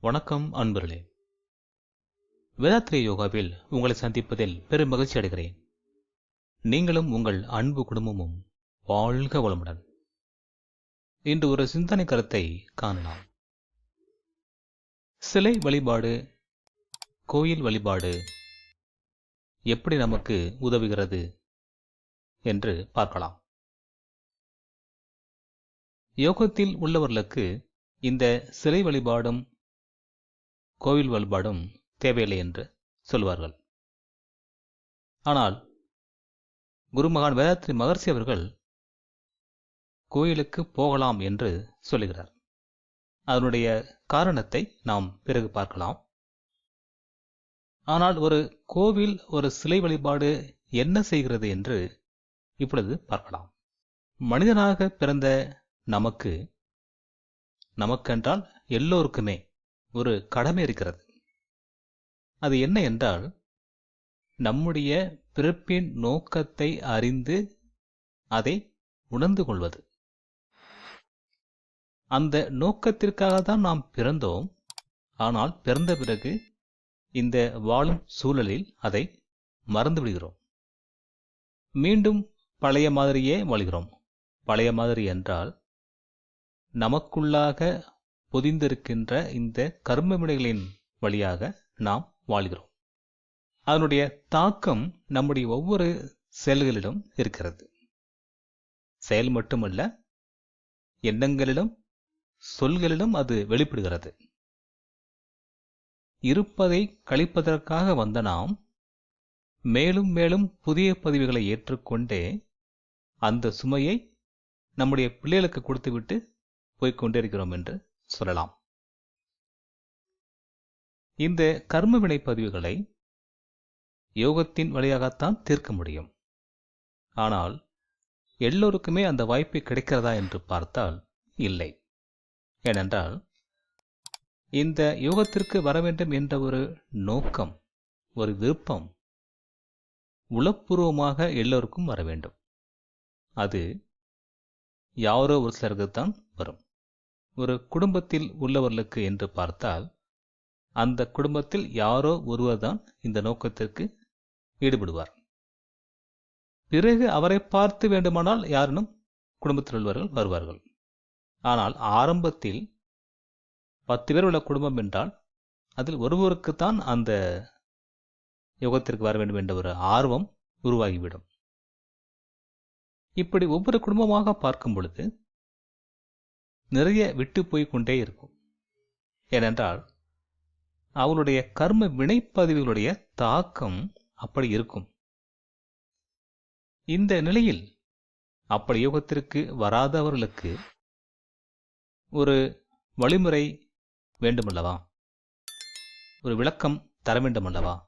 வணக்கம் அன்பர்களே. வேதாத்ரி யோகாவில் உங்களை சந்திப்பதில் பெரும் மகிழ்ச்சி அடைகிறேன். நீங்களும் உங்கள் அன்பு குடும்பமும் வாழ்க வளமுடன். இன்று ஒரு சிந்தனை கருத்தை காணலாம். சிலை வழிபாடு கோயில் வழிபாடு எப்படி நமக்கு உதவுகிறது என்று பார்க்கலாம். யோகத்தில் உள்ளவர்களுக்கு இந்த சிலை வழிபாடும் கோவில் வழிபாடும் தேவையில்லை என்று சொல்வார்கள். ஆனால் குருமகான் வேதாத்ரி மகர்ஷி அவர்கள் கோயிலுக்கு போகலாம் என்று சொல்லுகிறார். அதனுடைய காரணத்தை நாம் பிறகு பார்க்கலாம். ஆனால் ஒரு கோவில் ஒரு சிலை வழிபாடு என்ன செய்கிறது என்று இப்பொழுது பார்க்கலாம். மனிதனாக பிறந்த நமக்கு நமக்கென்றால் எல்லோருக்குமே ஒரு கடமை இருக்கிறது. அது என்ன என்றால் நம்முடைய பிறப்பின் நோக்கத்தை அறிந்து அதை உணர்ந்து கொள்வது. அந்த நோக்கத்திற்காக தான் நாம் பிறந்தோம். ஆனால் பிறந்த பிறகு இந்த வாழும் சூழலில் அதை மறந்து விடுகிறோம். மீண்டும் பழைய மாதிரியே வாழ்கிறோம். பழைய மாதிரி என்றால் நமக்குள்ளாக பொதிந்திருக்கின்ற இந்த கர்ம வினைகளின் வழியாக நாம் வாழ்கிறோம். அதனுடைய தாக்கம் நம்முடைய ஒவ்வொரு செயல்களிலும் இருக்கிறது. செயல் மட்டுமல்ல எண்ணங்களிலும் சொல்களிலும் அது வெளிப்படுகிறது. இருப்பதை கழிப்பதற்காக வந்த நாம் மேலும் மேலும் புதிய பதிவுகளை ஏற்றுக்கொண்டே அந்த சுமையை நம்முடைய பிள்ளைகளுக்கு கொடுத்துவிட்டு போய்க் கொண்டிருக்கிறோம் என்று சொல்லலாம். இந்த கர்ம வினை பதிவுகளை யோகத்தின் வழியாகத்தான் தீர்க்க முடியும். ஆனால் எல்லோருக்குமே அந்த வாய்ப்பு கிடைக்கிறதா என்று பார்த்தால் இல்லை. ஏனென்றால் இந்த யோகத்திற்கு வர வேண்டும் என்ற ஒரு நோக்கம் ஒரு விருப்பம் உளப்பூர்வமாக எல்லோருக்கும் வர வேண்டும். அது யாரோ ஒரு சிலருக்கு தான் வரும். ஒரு குடும்பத்தில் உள்ளவர்களுக்கு என்று பார்த்தால் அந்த குடும்பத்தில் யாரோ ஒருவர்தான் இந்த நோக்கத்திற்கு ஈடுபடுவார். பிறகு அவரை பார்த்து வேண்டுமானால் யாரினும் குடும்பத்தில் உள்ளவர்கள் வருவார்கள். ஆனால் ஆரம்பத்தில் பத்து பேர் உள்ள குடும்பம் என்றால் அதில் ஒருவருக்குத்தான் அந்த யோகத்திற்கு வர வேண்டும் என்ற ஒரு ஆர்வம் உருவாகிவிடும். இப்படி ஒவ்வொரு குடும்பமாக பார்க்கும் பொழுது நிறைய விட்டு போய் கொண்டே இருக்கும். ஏனென்றால் அவளுடைய கர்ம வினைப்பதிவுகளுடைய தாக்கம் அப்படி இருக்கும். இந்த நிலையில் அப்படி யோகத்திற்கு வராதவர்களுக்கு ஒரு வழிமுறை வேண்டுமல்லவா? ஒரு விளக்கம் தர வேண்டுமல்லவா?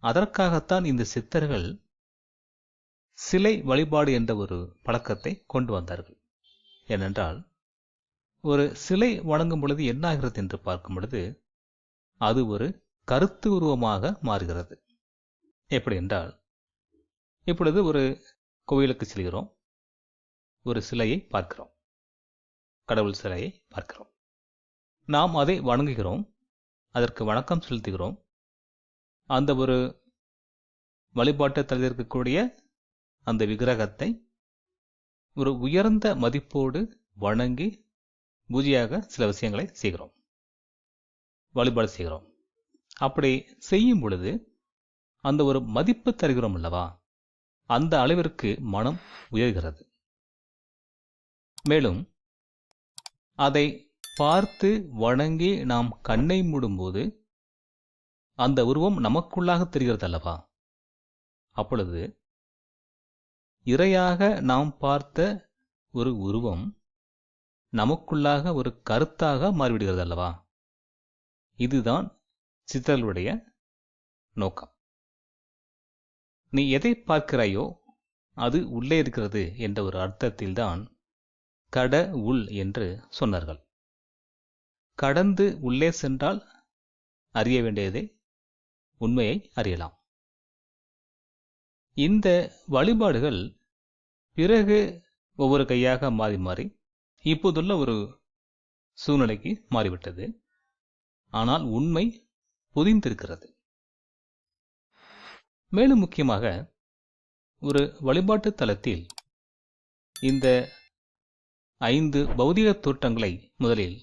அதற்காகத்தான் இந்த சித்தர்கள் சிலை வழிபாடு என்ற ஒரு பழக்கத்தை கொண்டு வந்தார்கள். ஏனென்றால் ஒரு சிலை வணங்கும் பொழுது என்னாகிறது என்று பார்க்கும் பொழுது அது ஒரு கருத்து உருவமாக மாறுகிறது. எப்படி என்றால் இப்பொழுது ஒரு கோயிலுக்கு செல்கிறோம். ஒரு சிலையை பார்க்கிறோம். கடவுள் சிலையை பார்க்கிறோம். நாம் அதை வணங்குகிறோம். அதற்கு வணக்கம் செலுத்துகிறோம். அந்த ஒரு வழிபாட்டு தளத்தில் இருக்கக்கூடிய அந்த விக்கிரகத்தை ஒரு உயர்ந்த மதிப்போடு வணங்கி பூஜையாக சில விஷயங்களை செய்கிறோம். வழிபாடு செய்கிறோம். அப்படி செய்யும் பொழுது அந்த ஒரு மதிப்பு தருகிறோம் அல்லவா? அந்த அளவிற்கு மனம் உயர்கிறது. மேலும் அதை பார்த்து வணங்கி நாம் கண்ணை மூடும்போது அந்த உருவம் நமக்குள்ளாக தெரிகிறது அல்லவா? அப்பொழுது இரையாக நாம் பார்த்த ஒரு உருவம் நமக்குள்ளாக ஒரு கருத்தாக மாறிவிடுகிறது அல்லவா? இதுதான் சித்தர்களுடைய நோக்கம். நீ எதை பார்க்கிறாயோ அது உள்ளே இருக்கிறது என்ற ஒரு அர்த்தத்தில்தான் கட உள் என்று சொன்னார்கள். கடந்து உள்ளே சென்றால் அறிய வேண்டியதை உண்மையை அறியலாம். இந்த வழிபாடுகள் பிறகு ஒவ்வொரு கையாக மாறி மாறி இப்போதுள்ள ஒரு சூழ்நிலைக்கு மாறிவிட்டது. ஆனால் உண்மை புதிந்திருக்கிறது. மேலும் முக்கியமாக ஒரு வழிபாட்டு தலத்தில் இந்த ஐந்து பௌதிக தோற்றங்களை முதலில்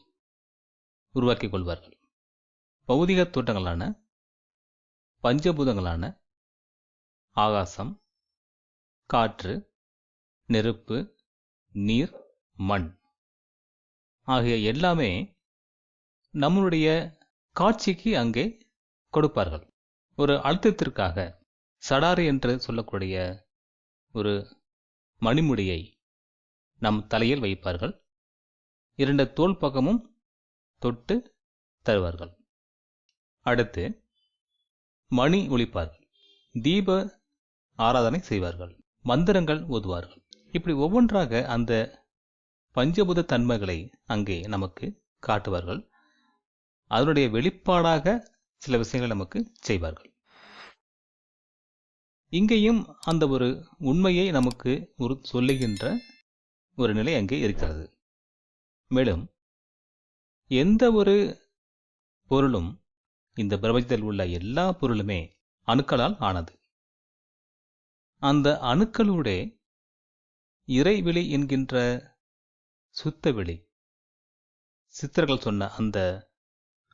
உருவாக்கிக் கொள்வார்கள். பௌதிக தோற்றங்களான பஞ்சபூதங்களான ஆகாசம் காற்று நெருப்பு நீர் மண். ஆகிய எல்லாமே நம்மளுடைய காட்சிக்கு அங்கே கொடுப்பார்கள். ஒரு அழுத்தத்திற்காக சடாறு என்று சொல்லக்கூடிய ஒரு மணிமுடியை நம் தலையில் வைப்பார்கள். இரண்டு தோல் பக்கமும் தொட்டு தருவார்கள். அடுத்து மணி ஒழிப்பார்கள் தீப ஆராதனை செய்வார்கள். மந்திரங்கள் ஓதுவார்கள். இப்படி ஒவ்வொன்றாக அந்த பஞ்சபூத தன்மைகளை அங்கே நமக்கு காட்டுவார்கள். அதனுடைய வெளிப்பாடாக சில விஷயங்கள் நமக்கு செய்வார்கள். இங்கேயும் அந்த ஒரு உண்மையை நமக்கு ஒரு சொல்லுகின்ற ஒரு நிலை அங்கே இருக்கிறது. மேலும் எந்த ஒரு பொருளும் இந்த பிரபஞ்சத்தில் உள்ள எல்லா பொருளுமே அணுக்களால் ஆனது. அந்த அணுக்களுடைய இறைவெளி என்கின்ற சுத்தவெளி சித்தர்கள் சொன்ன அந்த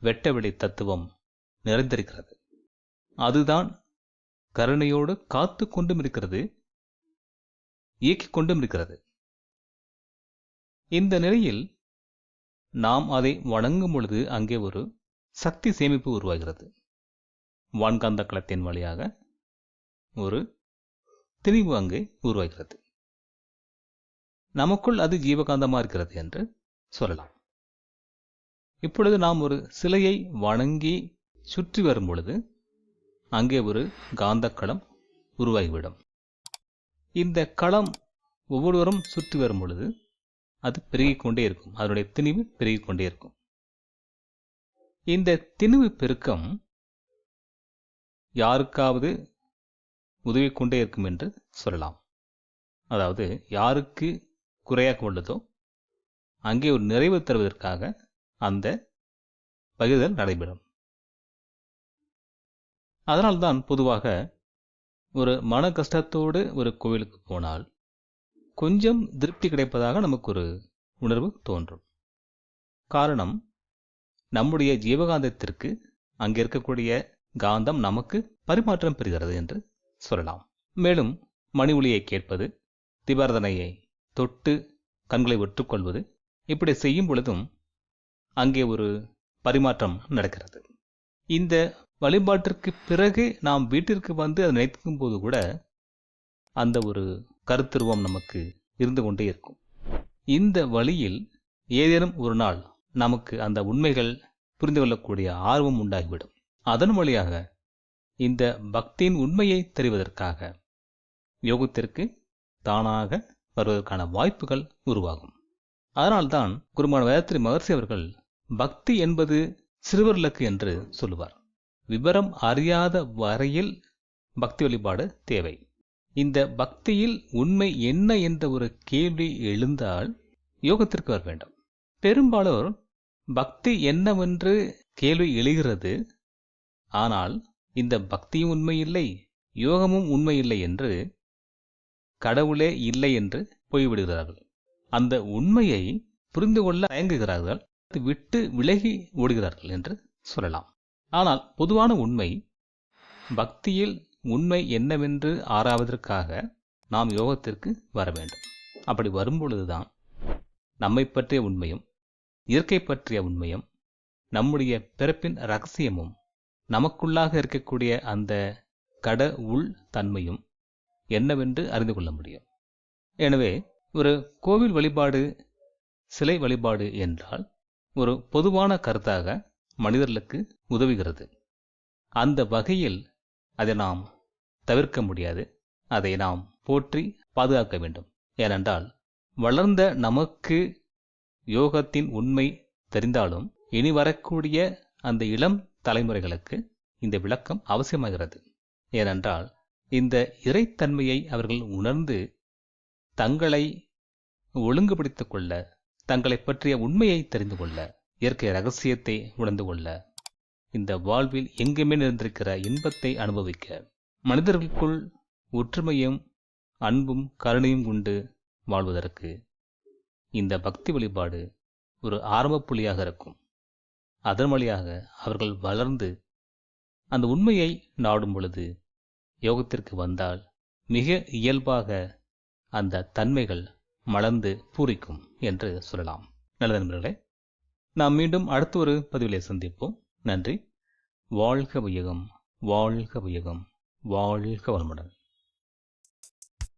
வெட்டவெளி தத்துவம் நிறைந்திருக்கிறது. அதுதான் கருணையோடு காத்து கொண்டும் இருக்கிறது இயக்கிக் கொண்டும் இருக்கிறது. இந்த நிலையில் நாம் அதை வணங்கும் பொழுது அங்கே ஒரு சக்தி சேமிப்பு உருவாகிறது. வான்காந்த களத்தின் வழியாக ஒரு திணிவு அங்கே உருவாகிறது. நமக்குள் அது ஜீவகாந்தமா இருக்கிறது என்று சொல்லலாம். இப்பொழுது நாம் ஒரு சிலையை வணங்கி சுற்றி வரும் பொழுது அங்கே ஒரு காந்தக்களம் களம் உருவாகிவிடும். இந்த களம் ஒவ்வொருவரும் சுற்றி வரும் பொழுது அது பெருகிக் கொண்டே இருக்கும். அதனுடைய திணிவு பெருகிக் கொண்டே இருக்கும். இந்த திணிவு பெருக்கம் யாருக்காவது உதவி கொண்டே இருக்கும் என்று சொல்லலாம். அதாவது யாருக்கு குறையாக உள்ளதோ அங்கே ஒரு நிறைவு தருவதற்காக அந்த பகிர்தல் நடைபெறும். அதனால்தான் பொதுவாக ஒரு மன கஷ்டத்தோடு ஒரு கோவிலுக்கு போனால் கொஞ்சம் திருப்தி கிடைப்பதாக நமக்கு ஒரு உணர்வு தோன்றும். காரணம் நம்முடைய ஜீவகாந்தத்திற்கு அங்கே இருக்கக்கூடிய காந்தம் நமக்கு பரிமாற்றம் பெறுகிறது என்று சொல்லலாம். மேலும் மணி ஒளியை கேட்பது திபாரதனையை தொட்டு கண்களை ஒற்றுக்கொள்வது இப்படி செய்யும் பொழுதும் அங்கே ஒரு பரிமாற்றம் நடக்கிறது. இந்த வழிபாட்டிற்கு பிறகு நாம் வீட்டிற்கு வந்து அதை நினைத்துக்கும் போது கூட அந்த ஒரு கருத்துருவம் நமக்கு இருந்து கொண்டே இருக்கும். இந்த வழியில் ஏதேனும் ஒரு நாள் நமக்கு அந்த உண்மைகள் புரிந்து கொள்ளக்கூடிய ஆர்வம் உண்டாகிவிடும். அதன் வழியாக இந்த பக்தியின் உண்மையை தெரிவதற்காக யோகத்திற்கு தானாக வருவதற்கான வாய்ப்புகள் உருவாகும். அதனால்தான் குருமான வேதத்திரி மகர்ஷி அவர்கள் பக்தி என்பது சிறுவர்லக்கு என்று சொல்லுவார். விவரம் அறியாத வரையில் பக்தி வழிபாடு தேவை. இந்த பக்தியில் உண்மை என்ன என்ற ஒரு கேள்வி எழுந்தால் யோகத்திற்கு வர வேண்டும். பெரும்பாலோர் பக்தி என்னவென்று கேள்வி எழுகிறது. ஆனால் இந்த பக்தியும் உண்மை இல்லை யோகமும் உண்மை இல்லை என்று கடவுளே இல்லை என்று போய்விடுகிறார்கள். அந்த உண்மையை புரிந்து கொள்ள தயங்குகிறார்கள். விட்டு விலகி ஓடுகிறார்கள் என்று சொல்லலாம். ஆனால் பொதுவான உண்மை பக்தியில் உண்மை என்னவென்று ஆராவதற்காக நாம் யோகத்திற்கு வர வேண்டும். அப்படி வரும்பொழுதுதான் நம்மை பற்றிய உண்மையும் இயற்கை பற்றிய உண்மையும் நம்முடைய பிறப்பின் ரகசியமும் நமக்குள்ளாக இருக்கக்கூடிய அந்த கட உள் தன்மையும் என்னவென்று அறிந்து கொள்ள முடியும். எனவே ஒரு கோவில் வழிபாடு சிலை வழிபாடு என்றால் ஒரு பொதுவான கருத்தாக மனிதர்களுக்கு உதவுகிறது. அந்த வகையில் அதை நாம் தவிர்க்க முடியாது. அதை நாம் போற்றி பாதுகாக்க வேண்டும். ஏனென்றால் வளர்ந்த நமக்கு யோகத்தின் உண்மை தெரிந்தாலும் இனி வரக்கூடிய அந்த இளம் தலைமுறைகளுக்கு இந்த விளக்கம் அவசியமாகிறது. ஏனென்றால் இந்த இறைத்தன்மையை அவர்கள் உணர்ந்து தங்களை ஒழுங்குபடுத்திக் கொள்ள தங்களை பற்றிய உண்மையை தெரிந்து கொள்ள இயற்கை ரகசியத்தை உணர்ந்து கொள்ள இந்த வாழ்வில் எங்குமே நிறைந்திருக்கிற இன்பத்தை அனுபவிக்க மனிதர்களுக்குள் ஒற்றுமையும் அன்பும் கருணையும் கொண்டு வாழ்வதற்கு இந்த பக்தி வழிபாடு ஒரு ஆரம்ப புள்ளியாக இருக்கும். அதன் வழியாக அவர்கள் வளர்ந்து அந்த உண்மையை நாடும் பொழுது யோகத்திற்கு வந்தால் மிக இயல்பாக அந்த தன்மைகள் மலர்ந்து பூரிக்கும் என்று சொல்லலாம். நல்ல நண்பர்களே நாம் மீண்டும் அடுத்த ஒரு பதிவிலே சந்திப்போம். நன்றி. வாழ்க வையகம் வாழ்க வையகம் வாழ்க வளமுடன்.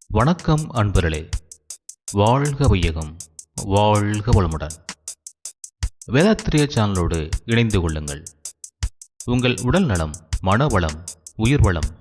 வணக்கம் அன்பர்களே. வாழ்க வையகம் வாழ்க வளமுடன். வேதாத்திரிய சேனலோடு இணைந்து கொள்ளுங்கள். உங்கள் உடல் நலம் மனவளம் உயிர்வளம்